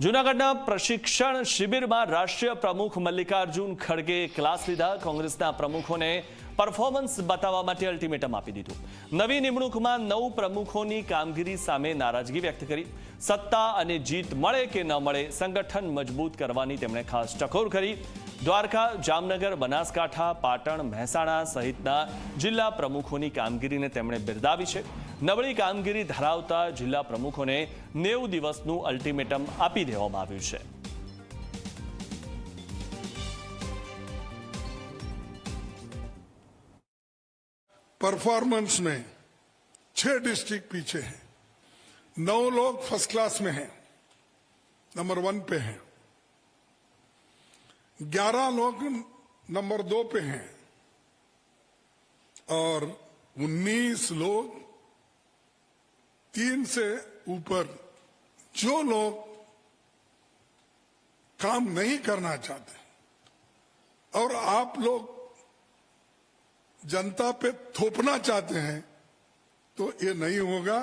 જૂનાગઢના પ્રશિક્ષણ શિબિરમાં રાષ્ટ્રીય પ્રમુખ મલ્લિકાર્જુન ખડગે ક્લાસ લીધા. કોંગ્રેસના પ્રમુખોને પરફોર્મન્સ બતાવવા માટે અલ્ટિમેટમ આપી દીધું. નવી નિમણૂકમાં નવ પ્રમુખોની કામગીરી સામે નારાજગી વ્યક્ત કરી. સત્તા અને જીત મળે કે ન મળે સંગઠન મજબૂત કરવાની તેમણે ખાસ ટકોર કરી. દ્વારકા જામનગર બનાસકાંઠા પાટણ મહેસાણા સહિતના જિલ્લા પ્રમુખોની કામગીરીને તેમણે બિરદાવી છે નબળી કામગીરી ધરાવતા જિલ્લા પ્રમુખોને નેવું દિવસનું અલ્ટિમેટમ આપી દેવામાં આવ્યું છે परफॉर्मेंस में छह डिस्ट्रिक्ट पीछे हैं नौ लोग फर्स्ट क्लास में हैं नंबर वन पे हैं ग्यारह लोग नंबर दो पे हैं। और उन्नीस लोग तीन से ऊपर, जो लोग काम नहीं करना चाहते। और आप लोग जनता पे थोपना चाहते हैं तो ये नहीं होगा।